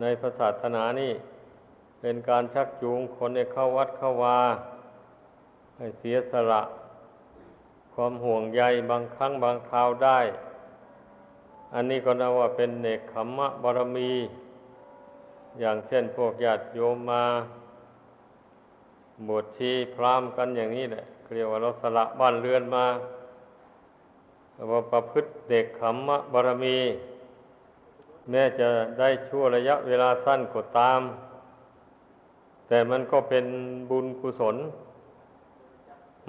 ในพระศาสนานี่ เป็นการชักจูงคนให้เข้าวัดเข้าวา ให้เสียสละ ความห่วงใยบางครั้งบางคราวได้ อันนี้ก็นับว่าเป็นเนกขมมะบารมี อย่างเช่นพวกญาติโยมมาบวชชีพรามกันอย่างนี้แหละเรียกว่าเราสละบ้านเรือนมาว่าประพฤติเด็กขมมะบารมี แม้จะได้ชั่วระยะเวลาสั้นก็ตาม แต่มันก็เป็นบุญกุศล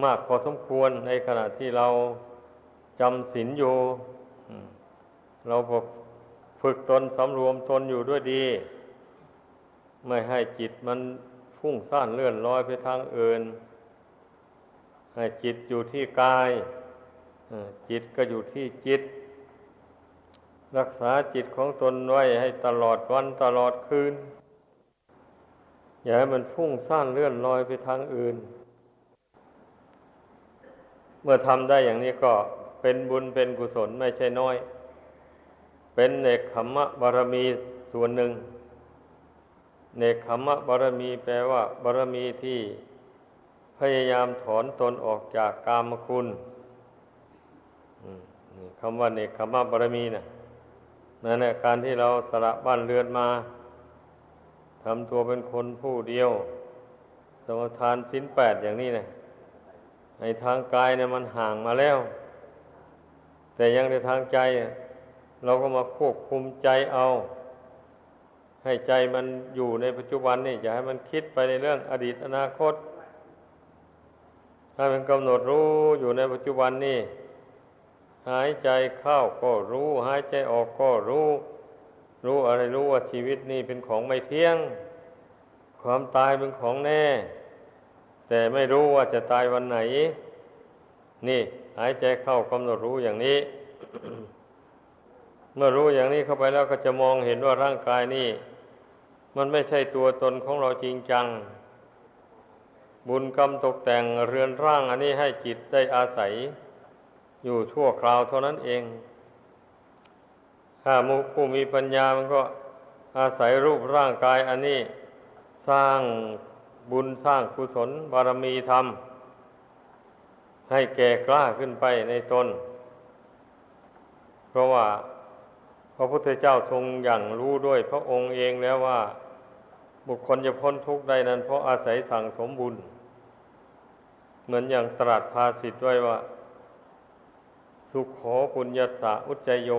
มากพอสมควรในขณะที่เราจำศีลอยู่เราฝึกตนสำรวมตนอยู่ด้วยดี ไม่ให้จิตมันฟุ้งซ่านเลื่อนลอยไปทางอื่น ให้จิตอยู่ที่กายจิตก็อยู่ที่จิต รักษาจิตของตนไว้ให้ตลอดวันตลอดคืน อย่าให้มันฟุ้งซ่านเลื่อนลอยไปทางอื่น เมื่อทำได้อย่างนี้ก็เป็นบุญเป็นกุศลไม่ใช่น้อย เป็นเนกขมมะบารมีส่วนหนึ่ง เนกขมมะบารมีแปลว่าบารมีที่พยายามถอนตนออกจากกามคุณคำว่าเนกขมะบารมีนะ นั่นแหละการที่เราสละบ้านเรือนมาทำตัวเป็นคนผู้เดียว สมทานสิ้นแปดอย่างนี้นะในทางกายเนี่ยมันห่างมาแล้ว แต่ยังในทางใจ เราก็มาควบคุมใจเอา ให้ใจมันอยู่ในปัจจุบันนี่อย่าให้มันคิดไปในเรื่องอดีตอนาคต ถ้ามันกำหนดรู้อยู่ในปัจจุบันนี่ หายใจเข้าก็รู้ หายใจออกก็รู้ รู้อะไรรู้ว่าชีวิตนี่เป็นของไม่เที่ยง ความตายเป็นของแน่ แต่ไม่รู้ว่าจะตายวันไหน นี่ หายใจเข้ากำหนดรู้อย่างนี้ เมื่อรู้อย่างนี้เข้าไปแล้วก็จะมองเห็นว่าร่างกายนี่ มันไม่ใช่ตัวตนของเราจริงจัง บุญกรรมตกแต่งเรือนร่างอันนี้ให้จิตได้อาศัย อยู่ชั่วคราวเท่านั้นเอง ถ้ามุผู้มีปัญญามันก็อาศัยรูปร่างกายอันนี้ สร้างบุญสร้างกุศลบารมีธรรม ให้แก่กล้าขึ้นไปในตน เพราะว่าพระพุทธเจ้าทรงอย่างรู้ด้วยพระองค์เองแล้วว่า บุคคลจะพ้นทุกข์ได้นั้น เพราะอาศัยสั่งสมบุญ เหมือนอย่างตรัสภาสิทธ์ด้วยว่า สุขโขปุญญาสะอุจจโย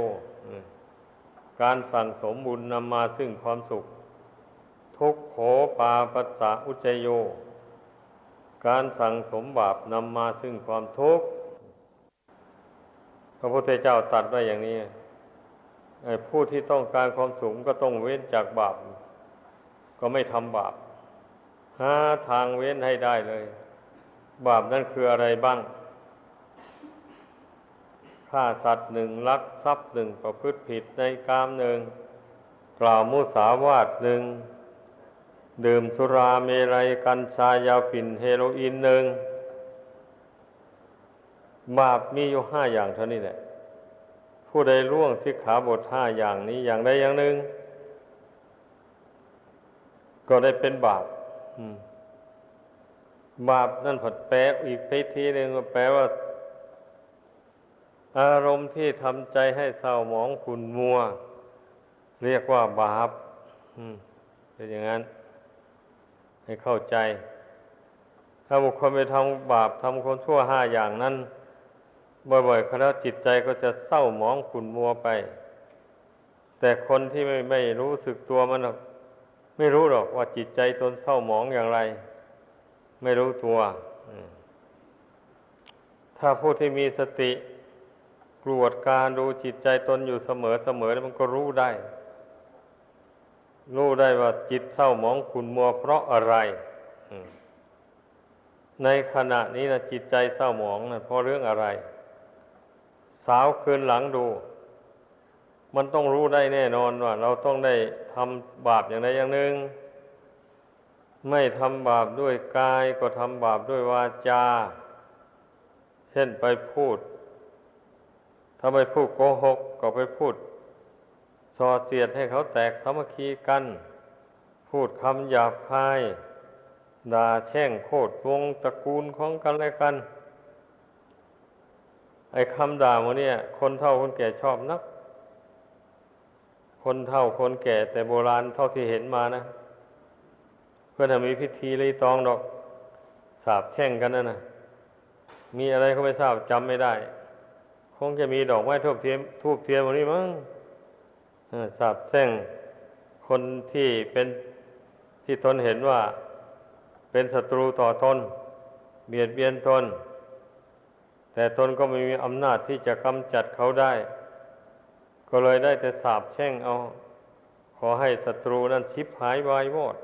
การสั่งสมบุญนำมาซึ่งความสุข ทุกโขปาปัสสะอุจจโย การสั่งสมบาปนำมาซึ่งความทุกข์พระพุทธเจ้าตัดไว้อย่างนี้ผู้ที่ต้องการความสุขก็ต้องเว้นจากบาป ก็ไม่ทำบาป หาทางเว้นให้ได้เลย บาปนั่นคืออะไรบ้าง ฆ่าสัตว์หนึ่งลักทรัพย์หนึ่งประพฤติผิดในกามหนึ่งกล่าวมุสาวาทหนึ่งดื่มสุราเมรัยกัญชายาฝิ่นเฮโรอีนหนึ่งบาปมีอยู่ห้าอย่างเท่านี้แหละ ผู้ใดล่วงสิกขาบทห้าอย่างนี้อย่างใดอย่างหนึ่ง ก็ได้เป็นบาปบาปนั่นผัดแปลอีกไปทีหนึ่งก็แปลว่า อารมณ์ที่ทำใจให้เศร้าหมองขุนมัว เรียกว่าบาปเป็นอย่างนั้น ให้เข้าใจ ถ้าบุคคลไปทำบาปทำคนชั่วห้าอย่างนั้น บ่อยๆแล้วจิตใจก็จะเศร้าหมองขุนมัวไป แต่คนที่ไม่ไม่รู้สึกตัวมันไม่รู้หรอกว่าจิตใจตนเศร้าหมองอย่างไร ไม่รู้ตัวถ้าผู้ที่มีสติ รวจการดูจิตใจตนอยู่เสมอเสมอแล้วมันก็รู้ได้ รู้ได้ว่าจิตเศร้าหมองขุนมัวเพราะอะไรในขณะนี้นะจิตใจเศร้าหมองนะเพราะเรื่องอะไร สาวคืนหลังดู มันต้องรู้ได้แน่นอนว่า เราต้องได้ทำบาปอย่างใดอย่างหนึ่งไม่ทำบาปด้วยกายก็ทำบาปด้วยวาจา เช่นไปพูด ถ้าไปพูดโกหกก็ไปพูดสอเสียดให้เขาแตกสามัคคีกัน พูดคำหยาบคายด่าแช่งโคตรวงตระกูลของกันและกัน ไอ้คำด่าโมเนี่ย คนเท่าคนแก่ชอบนัก คนเท่าคนแก่แต่โบราณเท่าที่เห็นมานะ เพื่อนมีพิธีรีตองดอก สาบแช่งกันนั่นนะมีอะไรก็ไม่ทราบจำไม่ได้ คงจะมีดอกไม้ทูบเทียมทูบเทียมวันนี้มั้งสาบแช่งคนที่เป็นที่ตนเห็นว่าเป็นศัตรูต่อตนเบียดเบียนตนแต่ตนก็ไม่มีอำนาจที่จะกำจัดเขาได้ ก็เลยได้แต่สาบแช่งเอา ขอให้ศัตรูนั้นชิบหายวายวอด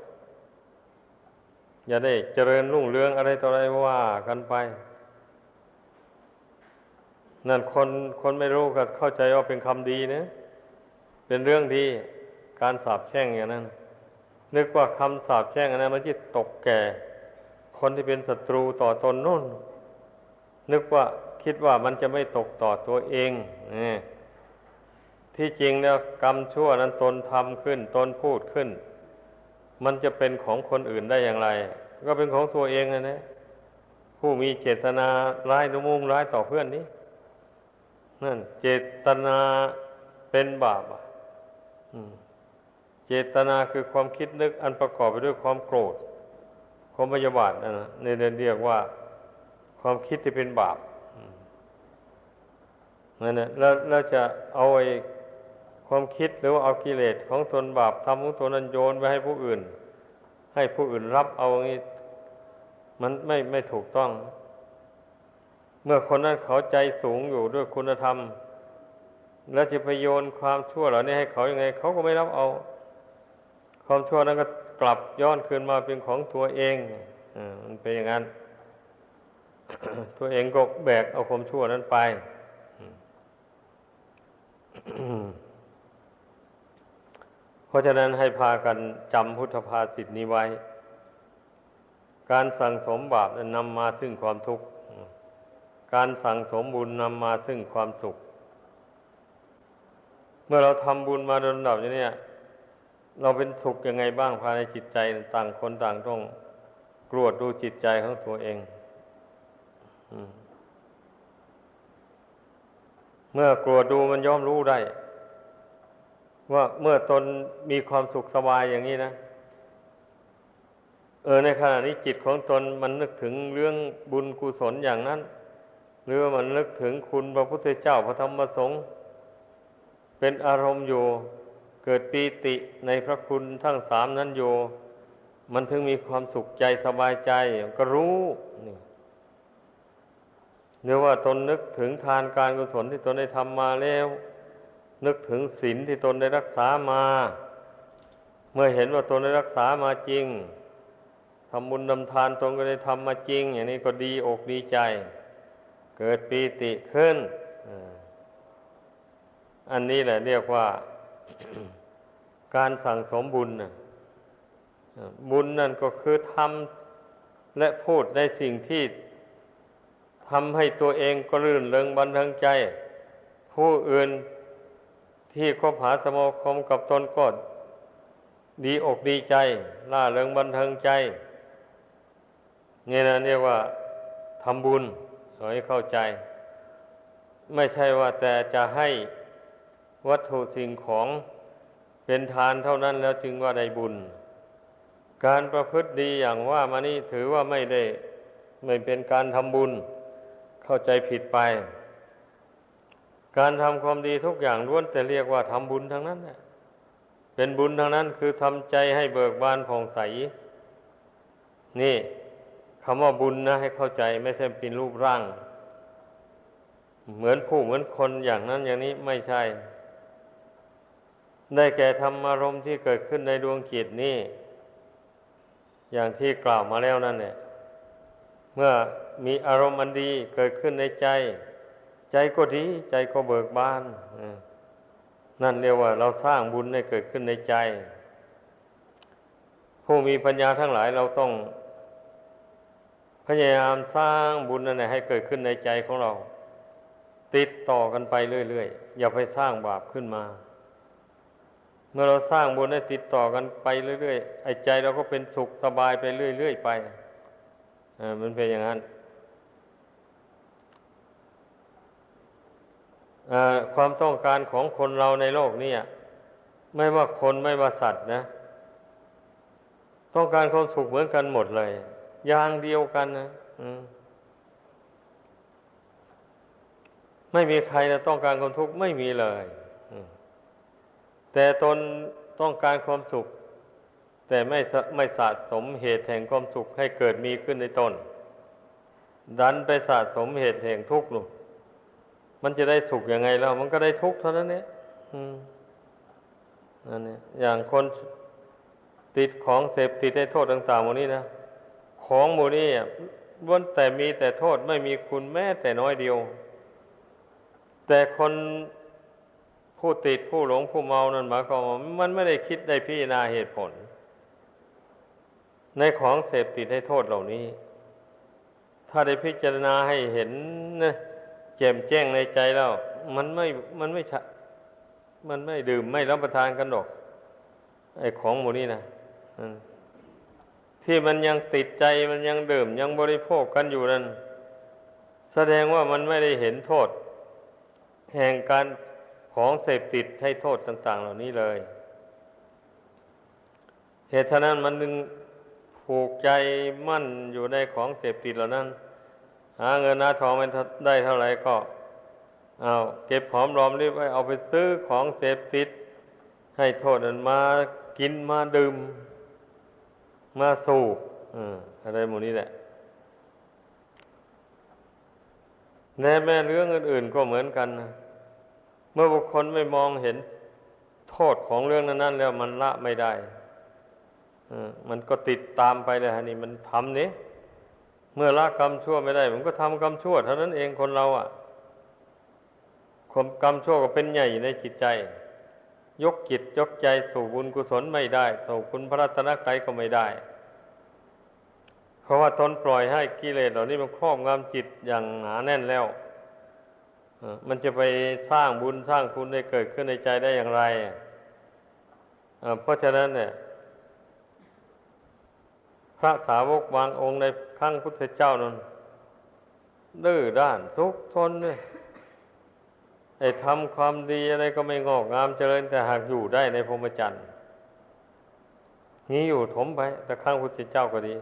อย่าได้เจริญรุ่งเรืองอะไรต่ออะไรว่ากันไป นั่นคนคนไม่รู้ก็เข้าใจว่าเป็นคำดีนะ เป็นเรื่องดีการสาบแช่งอย่างนั้น นึกว่าคำสาบแช่งอันนั้นมันจะตกแก่ คนที่เป็นศัตรูต่อตนนู่น นึกว่าคิดว่ามันจะไม่ตกต่อตัวเองนี่ที่จริงแล้วกรรมชั่วนั้นตนทำขึ้น ตนพูดขึ้น มันจะเป็นของคนอื่นได้อย่างไร ก็เป็นของตัวเองนะนะผู้มีเจตนาร้ายนุมุ่งร้ายต่อเพื่อนนี้ นั่น เจตนาเป็นบาปอะเจตนาคือความคิดนึกอันประกอบไปด้วยความโกรธ ความพยาบาทนะนี่เรียกว่า ความคิดที่เป็นบาปนั่นแหละแล้วเราจะเอาไอ้ความคิดหรือว่าเอากิเลสของตนบาปทำของตนนั้นโยนไปให้ผู้อื่น ให้ผู้อื่นรับเอาอย่างนี้ มันไม่ไม่ถูกต้อง เมื่อคนนั้นเขาใจสูงอยู่ด้วยคุณธรรม แล้วจะไปโยนความชั่วเหล่านี้ให้เขายัางไง เขาก็ไม่รับเอา ความชั่วนั้นก็กลับย้อนคืนมาเป็นของตัวเองอมันเป็นอย่างนั้น ตัวเองก็แบกเอาความชั่วนั้นไปเพราะฉะนั้นให้พากันจำพุทธภาษิตนี้ไว้ การสั่งสมบาปนำมาซึ่งความทุกข์ การสั่งสมบุญนำมาซึ่งความสุข เมื่อเราทำบุญมาโดยลำดับอย่างนี้เราเป็นสุขยังไงบ้างภายในจิตใจต่างคนต่างต้องกรวดดูจิตใจของตัวเองเมื่อกรวดดูมันย่อมรู้ได้ ว่าเมื่อตนมีความสุขสบายอย่างนี้นะเออในขณะนี้จิตของตนมันนึกถึงเรื่องบุญกุศลอย่างนั้น หรือว่ามันนึกถึงคุณพระพุทธเจ้าพระธรรมพระสงฆ์เป็นอารมณ์อยู่เกิดปีติในพระคุณทั้งสามนั้นอยู่ มันถึงมีความสุขใจสบายใจก็รู้นี่เนื่อว่าตนนึกถึงทานการกุศลที่ตนได้ทำมาแล้ว นึกถึงศีลที่ตนได้รักษามา เมื่อเห็นว่าตนได้รักษามาจริงทำบุญนำทานตนก็ได้ทำมาจริง อย่างนี้ก็ดีอกดีใจ เกิดปีติขึ้น อันนี้แหละเรียกว่า การสั่งสมบุญบุญนั่นก็คือทำและพูดในสิ่งที่ทำให้ตัวเองก็รื่นเริงบันเทิงใจ ผู้อื่นที่คบหาสมาคมกับตนก็ดีอกดีใจล่าเริงบันเทิงใจนี่นะเรียกว่าทำบุญ ขอให้เข้าใจ ไม่ใช่ว่าแต่จะให้วัตถุสิ่งของเป็นทานเท่านั้นแล้วจึงว่าได้บุญ การประพฤติดีอย่างว่ามานี่ถือว่าไม่ได้ ไม่เป็นการทำบุญ เข้าใจผิดไป การทำความดีทุกอย่างล้วนแต่เรียกว่าทำบุญทั้งนั้นแหละเป็นบุญทั้งนั้นคือทำใจให้เบิกบานผ่องใส นี่ คำว่าบุญนะให้เข้าใจไม่ใช่เป็นรูปร่าง เหมือนผู้เหมือนคนอย่างนั้นอย่างนี้ไม่ใช่ ได้แก่ธรรมารมณ์ที่เกิดขึ้นในดวงจิตนี้อย่างที่กล่าวมาแล้วนั่นเนี่ยเมื่อมีอารมณ์อันดีเกิดขึ้นในใจ ใจก็ดีใจก็เบิกบานนั่นเรียกว่า เราสร้างบุญให้เกิดขึ้นในใจ ผู้มีปัญญาทั้งหลายเราต้อง พยายามสร้างบุญนั่นให้เกิดขึ้นในใจของเรา ติดต่อกันไปเรื่อยๆ อย่าไปสร้างบาปขึ้นมา เมื่อเราสร้างบุญให้ติดต่อกันไปเรื่อยๆไอ้ใจเราก็เป็นสุขสบายไปเรื่อยๆไปอ่ามันเป็นอย่างนั้นความต้องการของคนเราในโลกนี้ไม่ว่าคนไม่ว่าสัตว์นะ ต้องการความสุขเหมือนกันหมดเลย อย่างเดียวกันนะไม่มีใครนะต้องการความทุกข์ไม่มีเลยแต่ตนต้องการความสุข แต่ไม่ไม่สะสมเหตุแห่งความสุขให้เกิดมีขึ้นในตน ดันไปสะสมเหตุแห่งทุกข์หนูมันจะได้สุขยังไงแล้ว มันก็ได้ทุกข์เท่านั้นเนี่ยอืมนั่นเนี่ยอย่างคนติดของเสพติดได้โทษต่างๆหมดนี้นะ ของหมูนี้อะล้วนแต่มีแต่โทษไม่มีคุณแม้แต่น้อยเดียว แต่คนผู้ติดผู้หลงผู้เมานั่นหมายความว่ามันไม่ได้คิดได้พิจารณาเหตุผล ในของเสพติดให้โทษเหล่านี้ ถ้าได้พิจารณาให้เห็นนะแจ่มแจ้งในใจแล้ว มันไม่มันไม่ชะมันไม่ดื่มไม่รับประทานกันหรอกไอ้ของหมูนี้นะอืม ที่มันยังติดใจมันยังดื่มยังบริโภคกันอยู่นั้น แสดงว่ามันไม่ได้เห็นโทษ แห่งการของเสพติดให้โทษต่าง ๆ เหล่านี้เลย เหตุฉะนั้นมันนึงผูกใจมั่นอยู่ในของเสพติดเหล่านั้น หาเงินหาทองไม่ได้เท่าไหร่ก็เอาเก็บหอมรอมริบไว้เอาไปซื้อของเสพติด ให้โทษนั้นมากินมาดื่ม มาสูบอืมอะไรหมดนี้แหละแน่แม่เรื่องอื่น ๆ ก็เหมือนกันนะเมื่อบุคคลไม่มองเห็นโทษของเรื่องนั้น ๆ แล้วมันละไม่ได้มันก็ติดตามไปเลยฮะนี่มันทำนี้เมื่อละกรรมชั่วไม่ได้ มันก็ทำกรรมชั่วเท่านั้นเองคนเราอะความกรรมชั่วก็เป็นใหญ่ในจิตใจ ยกจิตยกใจสู่บุญกุศลไม่ได้ สู่คุณพระรัตนตรัยก็ไม่ได้ เพราะว่าตนปล่อยให้กิเลสเหล่านี้มันครอบงำจิตอย่างหนาแน่นแล้วมันจะไปสร้างบุญสร้างคุณได้เกิดขึ้นในใจได้อย่างไรเพราะฉะนั้นเนี่ย พระสาวกบางองค์ในครั้งพุทธเจ้านั้นดื้อด้านทุกทนเนี่ย อ้ทำความดีอะไรก็ไม่งอกงามเจริญ แต่หากอยู่ได้ในพรหมจรรย์นี้อยู่ถมไป แต่ครั้งพุทธเจ้าก็ดี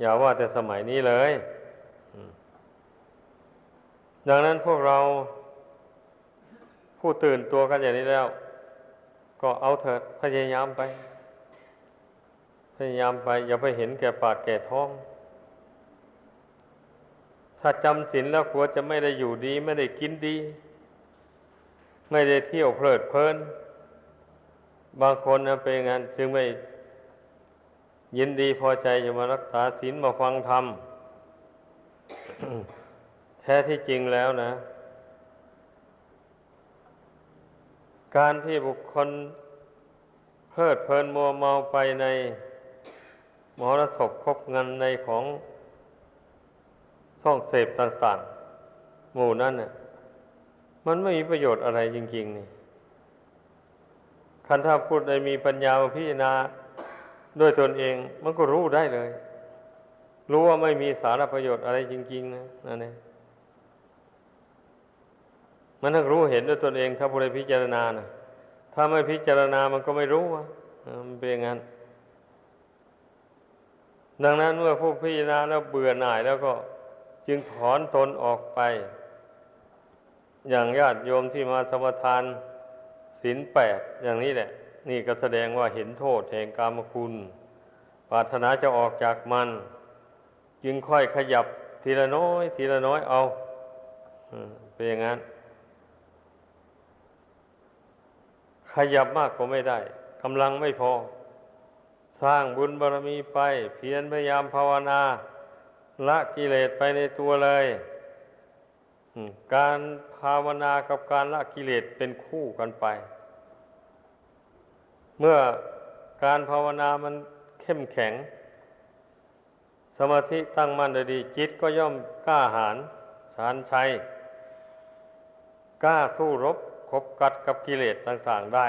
อย่าว่าแต่สมัยนี้เลยดังนั้นพวกเราผู้ตื่นตัวกันอย่างนี้แล้ว ก็เอาเถิดพยายามไป พยายามไป อย่าไปเห็นแก่ปากแก่ท้อง ถ้าจำศีลแล้วกลัวจะไม่ได้อยู่ดี ไม่ได้กินดี ไม่ได้เที่ยวเพลิดเพลิน บางคนนะเป็นงานจึงไม่ยินดีพอใจจะมารักษาศีลมาฟังธรรม แท้ที่จริงแล้วนะ การที่บุคคลเพลิดเพลินมัวเมาไปในมรสพคบเงินในของซ่องเสพต่าง ๆ หมู่นั้นเนี่ย มันไม่มีประโยชน์อะไรจริง ๆ นี่คันถ้าพูดได้มีปัญญาพิจารณาด้วยตนเอง มันก็รู้ได้เลย รู้ว่าไม่มีสาระประโยชน์อะไรจริง ๆ นะนั่นเองมันต้องรู้เห็นด้วยตนเอง ถ้าผู้ใดพิจารณานะถ้าไม่พิจารณามันก็ไม่รู้ว่ามันเป็นอย่างนั้นดังนั้นเมื่อผู้พิจารณาแล้วเบื่อหน่ายแล้วก็จึงถอนตนออกไป อย่างญาติโยมที่มาสมทานศีลแปดอย่างนี้แหละ นี่ก็แสดงว่าเห็นโทษแห่งกามคุณปรารถนาจะออกจากมัน จึงค่อยขยับทีละน้อย ทีละน้อยเอาเป็นอย่างนั้น ขยับมากก็ไม่ได้กำลังไม่พอ สร้างบุญบารมีไป เพียรพยายามภาวนา ละกิเลสไปในตัวเลย การภาวนากับการละกิเลสเป็นคู่กันไป เมื่อการภาวนามันเข้มแข็ง สมาธิตั้งมั่นดี จิตก็ย่อมกล้าหาญชานชัย กล้าสู้รบคบกัดกับกิเลสต่าง ๆได้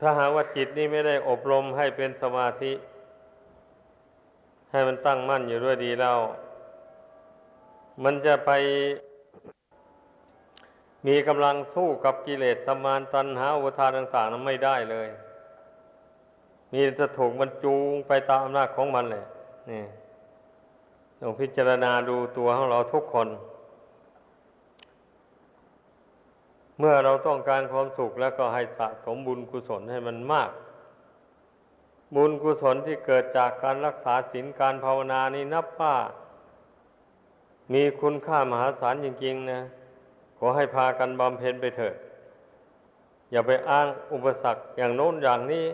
ถ้าหากว่าจิตนี้ไม่ได้อบรมให้เป็นสมาธิ ให้มันตั้งมั่นอยู่ด้วยดีแล้ว มันจะไปมีกำลังสู้กับกิเลสสมานตัณหาอุทานต่างๆนั้นไม่ได้เลย มีจะถูกมันจูงไปตามอำนาจของมันเลยนี่ลองพิจารณาดูตัวของเราทุกคน เมื่อเราต้องการความสุขแล้วก็ให้สะสมบุญกุศลให้มันมาก บุญกุศลที่เกิดจากการรักษาศีลการภาวนานี่นับว่า มีคุณค่ามหาศาลจริงๆนะขอให้พากันบำเพ็ญไปเถิดอย่าไปอ้างอุปสรรคอย่างโน้นอย่างนี้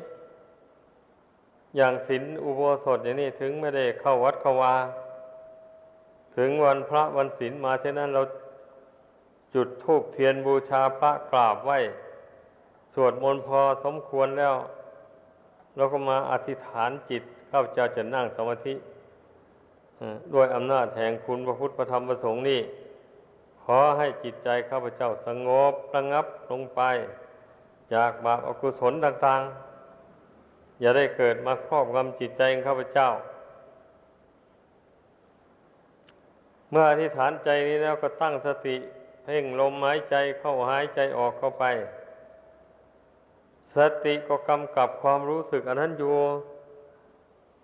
อย่างศีลอุโบสถอย่างนี้ถึงไม่ได้เข้าวัดเข้าวาถึงวันพระวันศีลมาเช่นนั้นเราจุดธูปเทียนบูชาพระกราบไหว้สวดมนต์พอสมควรแล้ว เราก็มาอธิษฐานจิตเข้าเจ้าจะนั่งสมาธิ ด้วยอำนาจแห่งคุณพระพุทธพระธรรมพระสงฆ์นี่ ขอให้จิตใจข้าพเจ้าสงบระงับลงไป จากบาปอกุศลต่างๆ อย่าได้เกิดมาครอบงำจิตใจข้าพเจ้า เมื่ออธิษฐานใจนี้แล้วก็ตั้งสติเพ่งลมหายใจเข้าหายใจออกเข้าไป สติก็กำกับความรู้สึกอันนั้นอยู่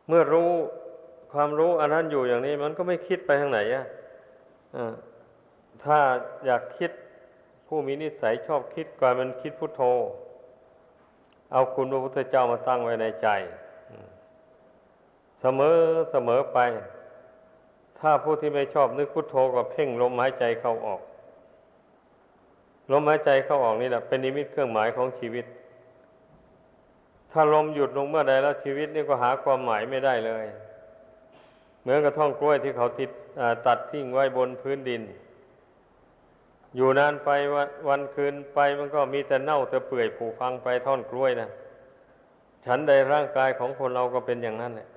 เมื่อรู้ ความรู้อันนั้นอยู่อย่างนี้ มันก็ไม่คิดไปทางไหนอะถ้าอยากคิดผู้มีนิสัยชอบคิดกว่ามันคิดพุทโธ เอาคุณพระพุทธเจ้ามาตั้งไว้ในใจ เสมอเสมอไป ถ้าผู้ที่ไม่ชอบนึกพุทโธก็เพ่งลมหายใจเข้าออก ลมหายใจเข้าออกนี่แหละเป็นนิมิตเครื่องหมายของชีวิต ถ้าลมหยุดลงเมื่อใดแล้วชีวิตนี่ก็หาความหมายไม่ได้เลย เหมือนกระท่องกล้วยที่เขาติดตัดทิ้งไว้บนพื้นดิน อยู่นานไปวันคืนไปมันก็มีแต่เน่าแต่เปื่อยผุพังไปท่อนกล้วยนะฉันใดร่างกายของคนเราก็เป็นอย่างนั้นแหละ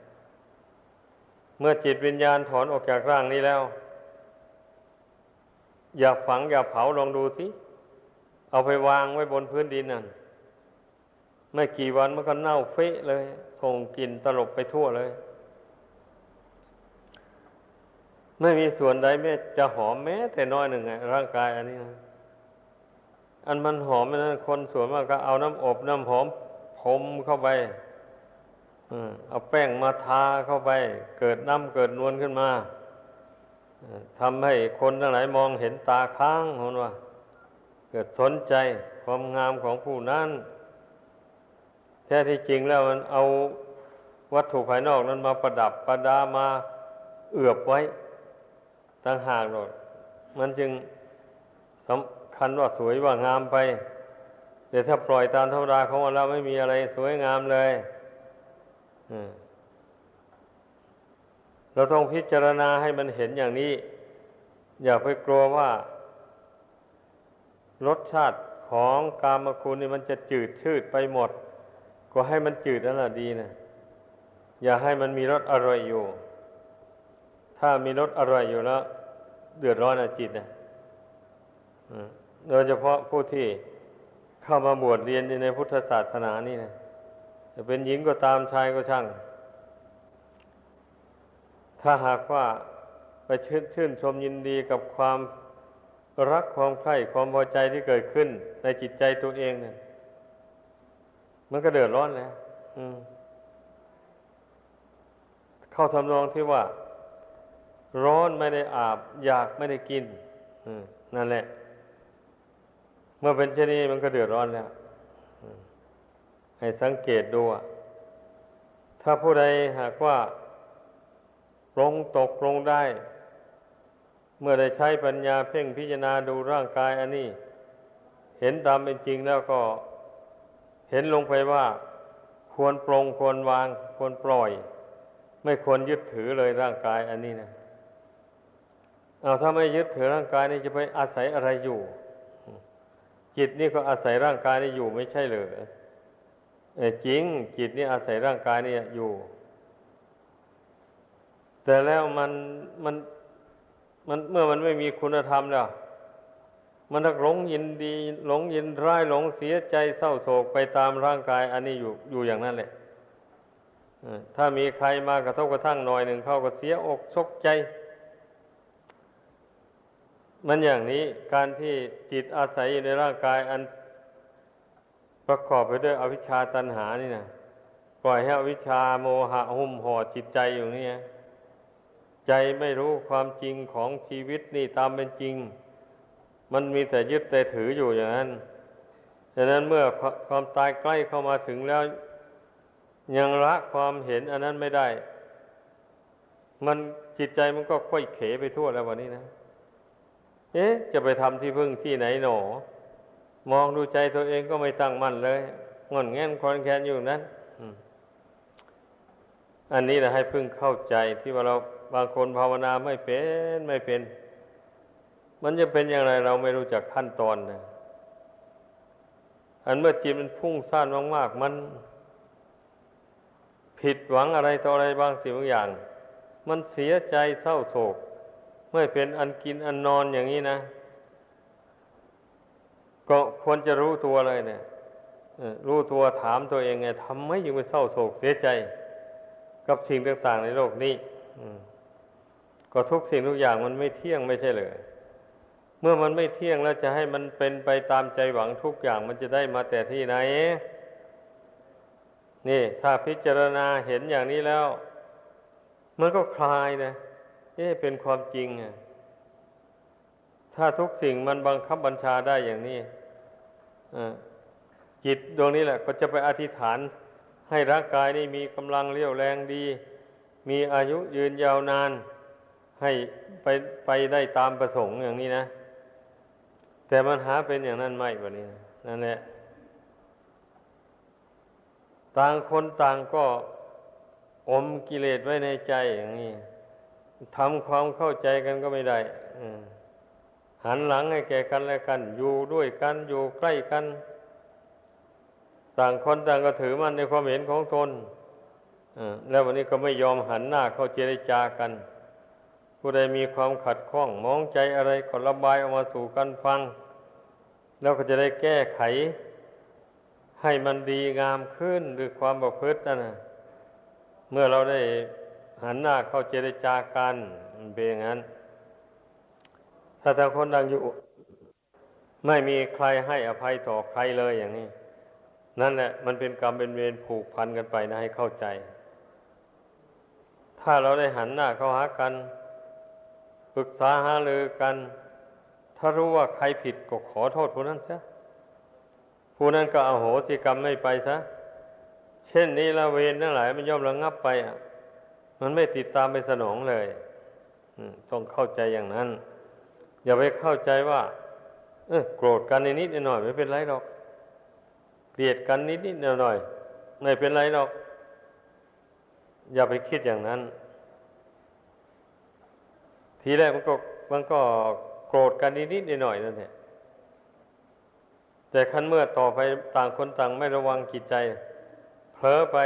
เมื่อจิตวิญญาณถอนออกจากร่างนี้แล้ว อย่าฝังอย่าเผาลองดูสิเอาไปวางไว้บนพื้นดินนั่นไม่กี่วันมันก็เน่าเฟะเลย ส่งกลิ่นตลบไปทั่วเลย ไม่มีส่วนใดแม้จะหอมแม้แต่น้อยหนึ่งไงร่างกายอันนี้นะอันมันหอมนั้นคนส่วนมากก็เอาน้ำอบน้ำหอมพรมเข้าไปเอาแป้งมาทาเข้าไป เกิดน้ำเกิดนวลขึ้นมาทำให้คนทั้งหลายมองเห็นตาค้างคนว่า เกิดสนใจความงามของผู้นั้นแท้ที่จริงแล้วมันเอาวัตถุภายนอกนั้นมาประดับประดามาเอือบไว้ ตั้งหากหรอกมันจึงสำคัญว่าสวยว่างามไปแต่ถ้าปล่อยตามธรรมดาของมันแล้วไม่มีอะไรสวยงามเลยเราต้องพิจารณาให้มันเห็นอย่างนี้ อย่าไปกลัวว่ารสชาติของกามคุณนี่มันจะจืดชืดไปหมด ก็ให้มันจืดนั่นแหละดีนะอย่าให้มันมีรสอร่อยอยู่ ถ้ามีรสอร่อยอยู่แล้ว เดือดร้อนอะจิตนะโดยเฉพาะผู้ที่เข้ามาบวชเรียนในพุทธศาสนานี่นะจะเป็นหญิงก็ตามชายก็ช่าง ถ้าหากว่าไปชื่นชื่นชมยินดีกับความรักความใคร่ความพอใจที่เกิดขึ้น ในจิตใจตัวเองเนี่ยมันก็เดือดร้อนแล้วเข้าทำนองที่ว่า ร้อนไม่ได้อาบ อยากไม่ได้กินนั่นแหละ เมื่อเป็นเช่นนี้มันก็เดือดร้อนแล้วให้สังเกตดูถ้าผู้ใดหากว่าปรงตกลงได้ เมื่อได้ใช้ปัญญาเพ่งพิจารณาดูร่างกายอันนี้ เห็นตามเป็นจริงแล้วก็เห็นลงไปว่า ควรปรงควรวาง ควรปล่อย ไม่ควรยึดถือเลยร่างกายอันนี้นะ เอาถ้าไม่ยึดถือร่างกายนี่จะไปอาศัยอะไรอยู่ จิตนี่ก็อาศัยร่างกายนี่อยู่ไม่ใช่เหรอจริงจิตนี่อาศัยร่างกายนี่อยู่ แต่แล้วมันมันมันเมื่อมันไม่มีคุณธรรมแล้ว มันหลงยินดีหลงยินร้ายหลงเสียใจเศร้าโศกไปตามร่างกาย อันนี้อยู่อยู่อย่างนั้นแหละถ้ามีใครมากระทบกระทั่งหน่อยหนึ่งเข้าก็เสียอกชกใจ มันอย่างนี้การที่จิตอาศัยอยู่ในร่างกายอันประกอบไปด้วยอวิชชาตันหานี่นะปล่อยให้อวิชชาโมหะหุ้มห่อจิตใจอยู่นี่นะใจไม่รู้ความจริงของชีวิตนี่ตามเป็นจริง มันมีแต่ยึดแต่ถืออยู่อย่างนั้นดังนั้นเมื่อความตายใกล้เข้ามาถึงแล้ว ยังละความเห็นอันนั้นไม่ได้ มันจิตใจมันก็ค่อยเขไปทั่วแล้ววันนี้นะ เอ๊ะ จะไปทำที่พึ่งที่ไหนหนอ มองดูใจตัวเองก็ไม่ตั้งมั่นเลยงอนแง่นคอนแคนอยู่นั้นอันนี้แหละให้พึ่งเข้าใจที่ว่าเราบางคนภาวนาไม่เป็นไม่เป็น มันจะเป็นอย่างไรเราไม่รู้จักขั้นตอนนะอันเมื่อจิตมันพุ่งซ่านมากๆมัน ผิดหวังอะไรต่ออะไรบางสิ่งบางอย่าง มันเสียใจเศร้าโศก ไม่เป็นอันกินอันนอนอย่างนี้นะ ก็ควรจะรู้ตัวเลยเนี่ยรู้ตัวถามตัวเองไงทำไมยังไปเศร้าโศกเสียใจ กับสิ่งต่างๆในโลกนี้ก็ทุกสิ่งทุกอย่างมันไม่เที่ยงไม่ใช่เลยเมื่อมันไม่เที่ยงแล้วจะให้มันเป็นไปตามใจหวังทุกอย่างมันจะได้มาแต่ที่ไหน นี่ ถ้าพิจารณาเห็นอย่างนี้แล้ว มันก็คลายนะ อ๊ะเป็นความจริงอะถ้าทุกสิ่งมันบังคับบัญชาได้อย่างนี้จิตดวงนี้แหละ ก็จะไปอธิษฐานให้ร่างกายนี้มีกำลังเรี่ยวแรงดี มีอายุยืนยาวนาน ให้ไปไปได้ตามประสงค์อย่างนี้นะ แต่มันหาเป็นอย่างนั้นไม่กว่านี้นะนั่นแหละ ต่างคนต่างก็อมกิเลสไว้ในใจอย่างนี้ ทำความเข้าใจกันก็ไม่ได้หันหลังให้แก่กันและกัน อยู่ด้วยกันอยู่ใกล้กัน ต่างคนต่างก็ถือมันในความเห็นของตนแล้ววันนี้ก็ไม่ยอมหันหน้าเข้าเจรจากัน ผู้ใดมีความขัดข้องมองใจอะไรก็ระบายออกมาสู่กันฟัง แล้วก็จะได้แก้ไข ให้มันดีงามขึ้นด้วยความประพฤตินั่นนะเมื่อเราได้ หันหน้าเข้าเจรจากันมันเป็นอย่างนั้น ถ้าต่คนต่างอยู่ ไม่มีใครให้อภัยต่อใครเลยอย่างนี้ นั่นแหละ มันเป็นกรรมเป็นเวรผูกพันกันไปนะให้เข้าใจ ถ้าเราได้หันหน้าเข้าหากันปรึกษาหารือกัน ถ้ารู้ว่าใครผิดก็ขอโทษผู้นั้นซะผู้นั้นก็เอาโหสิกรรมไม่ไปซะ เช่นนี้ละเวรทั้งหลายมันย่อมระงงับไปอะ มันไม่ติดตามไปสนองเลยต้องเข้าใจอย่างนั้น อย่าไปเข้าใจว่าเออโกรธกันนิดหน่อยไม่เป็นไรหรอกเกลียดกันนิดๆหน่อยๆไม่เป็นไรหรอก อย่าไปคิดอย่างนั้น ทีแรกมันก็มันก็โกรธกันนิดๆหน่อยนั่นแหละแต่ขั้นเมื่อต่อไปต่างคนต่างไม่ระวังจิตใจเผลอไป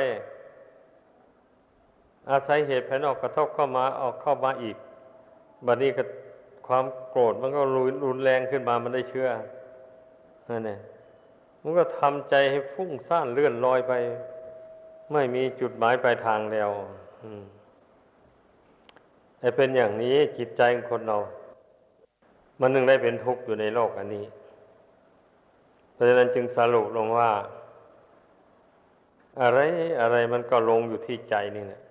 อาศัยเหตุภายนอกกระทบเข้ามาออกเข้ามาอีกบัดนี้ก็ความโกรธมันก็รุนแรงขึ้นมามันได้เชื่อนั่นเองมันก็ทำใจให้ฟุ้งซ่านเลื่อนลอยไป ไม่มีจุดหมายปลายทางแล้วไอ้เป็นอย่างนี้จิตใจของคนเรา มันนึงได้เป็นทุกข์อยู่ในโลกอันนี้ เพราะฉะนั้นจึงสรุปลงว่า อะไรอะไรมันก็ลงอยู่ที่ใจนี่แหละ